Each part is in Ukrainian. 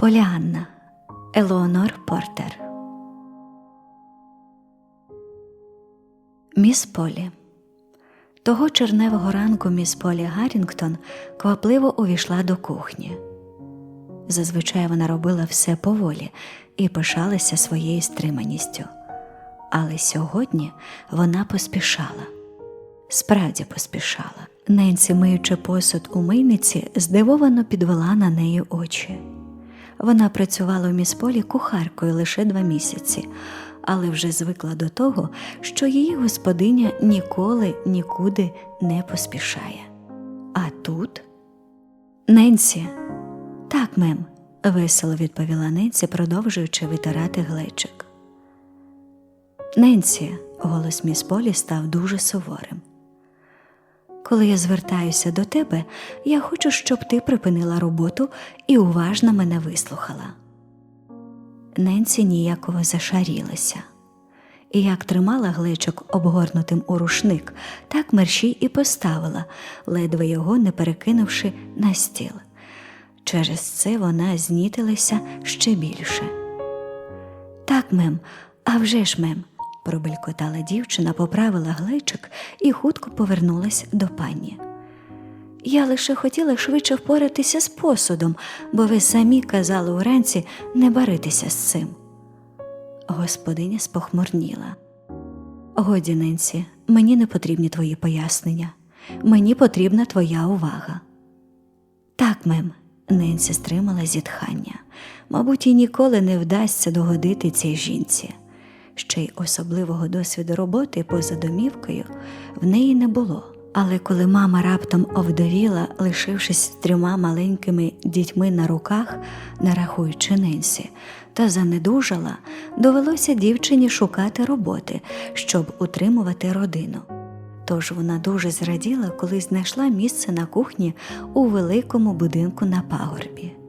Поліанна Елеонор Портер. Міс Полі. Того черневого ранку міс Полі Гаррінгтон квапливо увійшла до кухні. Зазвичай вона робила все поволі і пишалася своєю стриманістю. Але сьогодні вона поспішала. Справді поспішала. Ненсі, миючи посуд у мийниці, здивовано підвела на неї очі. Вона працювала у місполі кухаркою лише два місяці, але вже звикла до того, що її господиня ніколи нікуди не поспішає. А тут Ненсі, так, мем, весело відповіла Ненсі, продовжуючи витирати глечик. Ненсі, голос міс Полі став дуже суворим. Коли я звертаюся до тебе, я хочу, щоб ти припинила роботу і уважно мене вислухала. Ненсі ніяково зашарілася. І як тримала глечок обгорнутим у рушник, так мерщій і поставила, ледве його не перекинувши на стіл. Через це вона знітилася ще більше. Так, мем, а вже ж, мем, пробелькотала дівчина, поправила глечик і хутко повернулась до пані. Я лише хотіла швидше впоратися з посудом, бо ви самі казали уранці не баритися з цим. Господиня спохмурніла. Годі, Ненсі, мені не потрібні твої пояснення. Мені потрібна твоя увага. Так, мем, Ненсі стримала зітхання. Мабуть, їй ніколи не вдасться догодити цій жінці. Ще й особливого досвіду роботи поза домівкою в неї не було. Але коли мама раптом овдовіла, лишившись трьома маленькими дітьми на руках, не рахуючи Ненсі, та занедужала, довелося дівчині шукати роботи, щоб утримувати родину. Тож вона дуже зраділа, коли знайшла місце на кухні у великому будинку на пагорбі.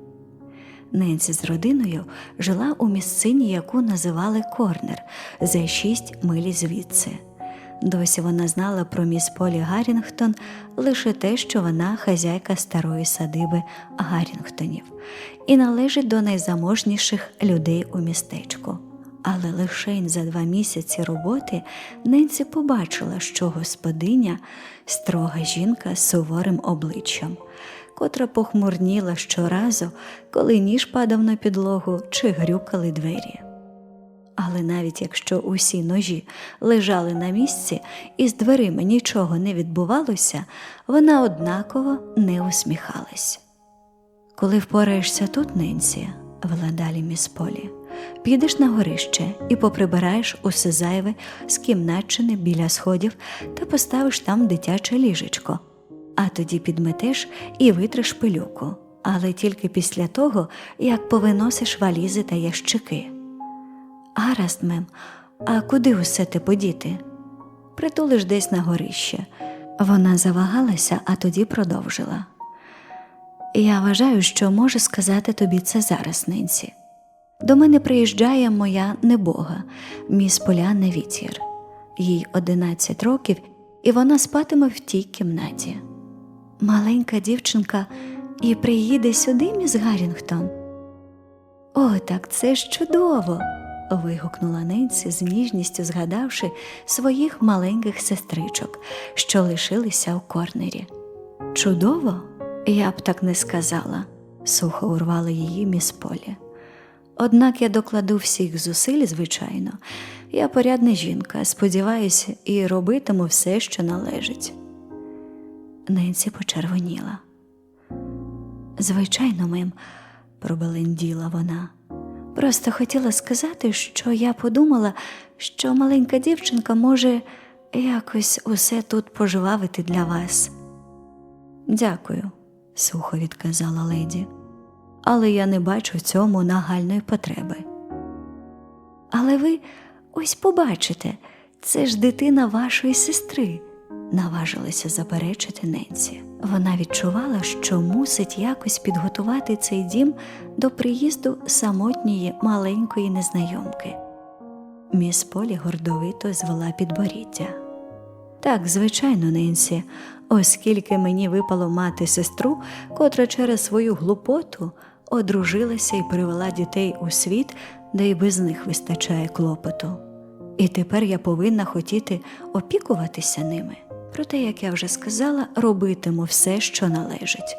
Ненсі з родиною жила у місцині, яку називали Корнер, за шість милі звідси. Досі вона знала про міс Полі Гаррінгтон лише те, що вона хазяйка старої садиби Гаррінгтонів і належить до найзаможніших людей у містечку. Але лише за два місяці роботи Ненсі побачила, що господиня строга жінка з суворим обличчям, котра похмурніла щоразу, коли ніж падав на підлогу чи грюкали двері. Але навіть якщо усі ножі лежали на місці і з дверима нічого не відбувалося, вона однаково не усміхалась. Коли впораєшся тут, Ненсі, вела далі міс Полі, підеш на горище і поприбираєш усе зайве з кімнатчини біля сходів та поставиш там дитяче ліжечко, а тоді підметеш і витриш пилюку, але тільки після того, як повиносиш валізи та ящики. Гаразд, мем, а куди усе те подіти? Притулиш десь на горище. Вона завагалася, а тоді продовжила. Я вважаю, що можу сказати тобі це зараз, Ненсі. До мене приїжджає моя небога, міс Поляна Вітір. Їй 11 років, і вона спатиме в тій кімнаті. Маленька дівчинка і приїде сюди, міс Гаррінгтон. О, так це ж чудово! вигукнула Ненсі з ніжністю згадавши своїх маленьких сестричок, що лишилися у корнері. Чудово, я б так не сказала, сухо урвала її міс Полі. Однак я докладу всіх зусиль, звичайно, я порядна жінка, сподіваюся, і робитиму все, що належить. Ненсі почервоніла. Звичайно, мем, пробеленділа вона. Просто хотіла сказати, що я подумала, що маленька дівчинка може якось усе тут пожвавити для вас. Дякую, сухо відказала леді, але я не бачу цьому нагальної потреби. Але ви ось побачите, це ж дитина вашої сестри, наважилася заперечити Ненсі. Вона відчувала, що мусить якось підготувати цей дім до приїзду самотньої маленької незнайомки. Міс Полі гордовито звела підборіддя. Так, звичайно, Ненсі, оскільки мені випало мати сестру, котра через свою глупоту одружилася і привела дітей у світ, де й без них вистачає клопоту. І тепер я повинна хотіти опікуватися ними. Проте, як я вже сказала, робитиму все, що належить,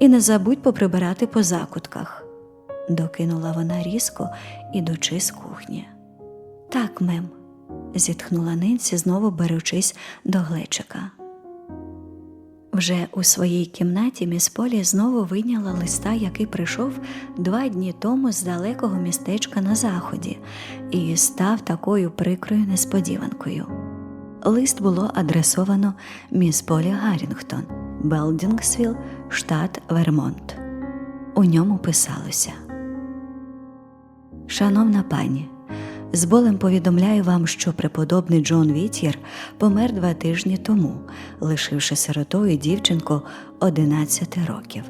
і не забудь поприбирати по закутках, докинула вона різко, ідучи з кухні. Так, мем, зітхнула Ненсі, знову беручись до глечика. Вже у своїй кімнаті міс Полі знову вийняла листа, який прийшов два дні тому з далекого містечка на заході, і став такою прикрою несподіванкою. Лист було адресовано міс Полі Гаррінгтон, Белдінгсвіл, штат Вермонт. У ньому писалося Шановна пані, з болем повідомляю вам, що преподобний Джон Вітєр помер два тижні тому, лишивши сиротою дівчинку 11 років.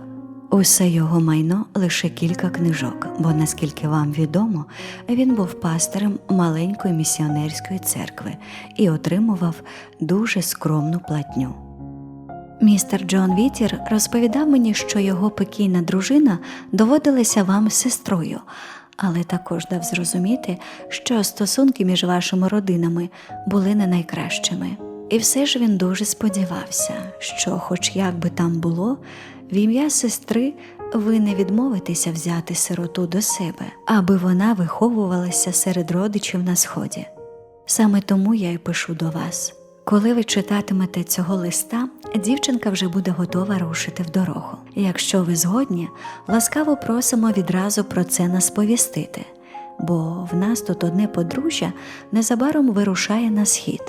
Усе його майно лише кілька книжок, бо, наскільки вам відомо, він був пастирем маленької місіонерської церкви і отримував дуже скромну платню. Містер Джон Вітір розповідав мені, що його покійна дружина доводилася вам сестрою, але також дав зрозуміти, що стосунки між вашими родинами були не найкращими. І все ж він дуже сподівався, що, хоч як би там було, в ім'я сестри ви не відмовитеся взяти сироту до себе, аби вона виховувалася серед родичів на сході. Саме тому я й пишу до вас. Коли ви читатимете цього листа, дівчинка вже буде готова рушити в дорогу. Якщо ви згодні, ласкаво просимо відразу про це нас сповістити, бо в нас тут одне подружжя незабаром вирушає на схід.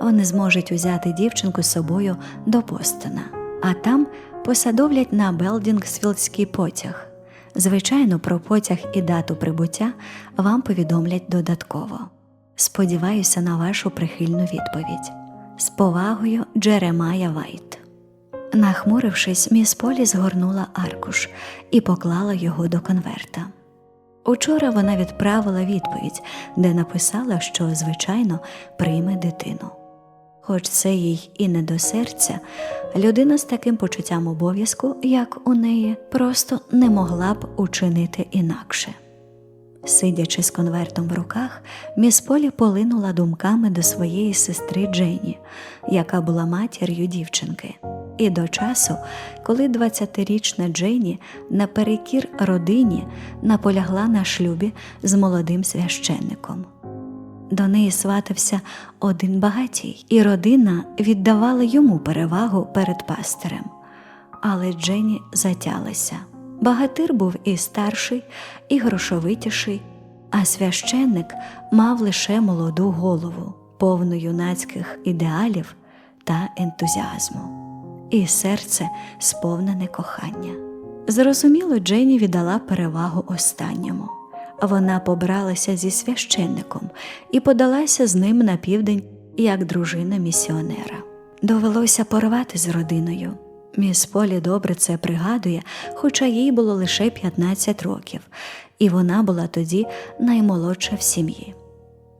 Вони зможуть узяти дівчинку з собою до Бостона, а там посадовлять на Белдінгсфілдський потяг. Звичайно, про потяг і дату прибуття вам повідомлять додатково. Сподіваюся на вашу прихильну відповідь. З повагою Джеремая Вайт. Нахмурившись, міс Полі згорнула аркуш і поклала його до конверта. Учора вона відправила відповідь, де написала, що, звичайно, прийме дитину. Хоч це їй і не до серця, людина з таким почуттям обов'язку, як у неї, просто не могла б учинити інакше. Сидячи з конвертом в руках, міс Полі полинула думками до своєї сестри Дженні, яка була матір'ю дівчинки, і до часу, коли 20-річна Дженні наперекір родині наполягла на шлюбі з молодим священником. До неї сватався один багатій, і родина віддавала йому перевагу перед пастирем. Але Дженні затялася. Багатир був і старший, і грошовитіший, а священник мав лише молоду голову, повну юнацьких ідеалів та ентузіазму, і серце сповнене кохання. Зрозуміло, Дженні віддала перевагу останньому. Вона побралася зі священником і подалася з ним на південь як дружина місіонера. Довелося порвати з родиною. Міс Полі добре це пригадує, хоча їй було лише 15 років, і вона була тоді наймолодша в сім'ї.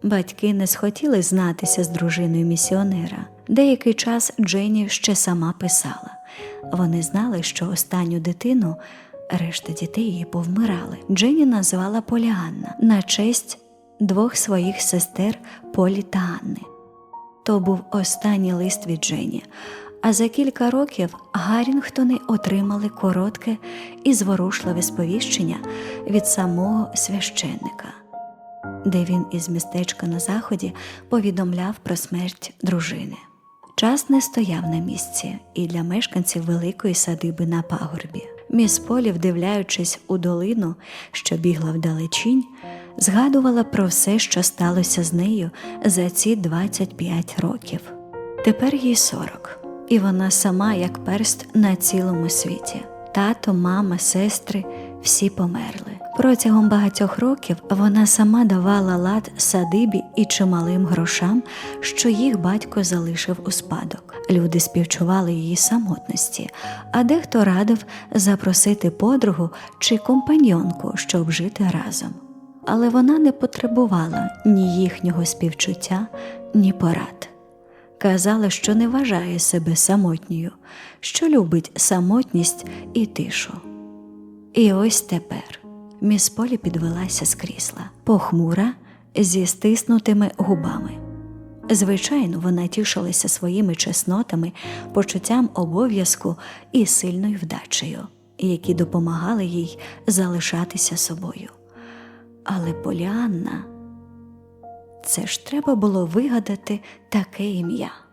Батьки не схотіли знатися з дружиною місіонера. Деякий час Дженні ще сама писала. Вони знали, що останню дитину, решта дітей її повмирали. Дженні назвала Поліанна на честь двох своїх сестер Полі та Анни. То був останній лист від Дженні, а за кілька років Гаррінгтони отримали коротке і зворушливе сповіщення від самого священника, де він із містечка на заході повідомляв про смерть дружини. Час не стояв на місці і для мешканців великої садиби на пагорбі. Міс Полі, вдивляючись у долину, що бігла вдалечінь, згадувала про все, що сталося з нею за ці 25 років. Тепер їй 40 і вона сама як перст на цілому світі. Тато, мама, сестри всі померли. Протягом багатьох років вона сама давала лад садибі і чималим грошам, що їх батько залишив у спадок. Люди співчували її самотності, а дехто радив запросити подругу чи компаньонку, щоб жити разом. Але вона не потребувала ні їхнього співчуття, ні порад казала, що не вважає себе самотньою, що любить самотність і тишу. І ось тепер міс Полі підвелася з крісла, похмура, зі стиснутими губами. Звичайно, вона тішилася своїми чеснотами, почуттям обов'язку і сильною вдачею, які допомагали їй залишатися собою. Але Поліанна, це ж треба було вигадати таке ім'я.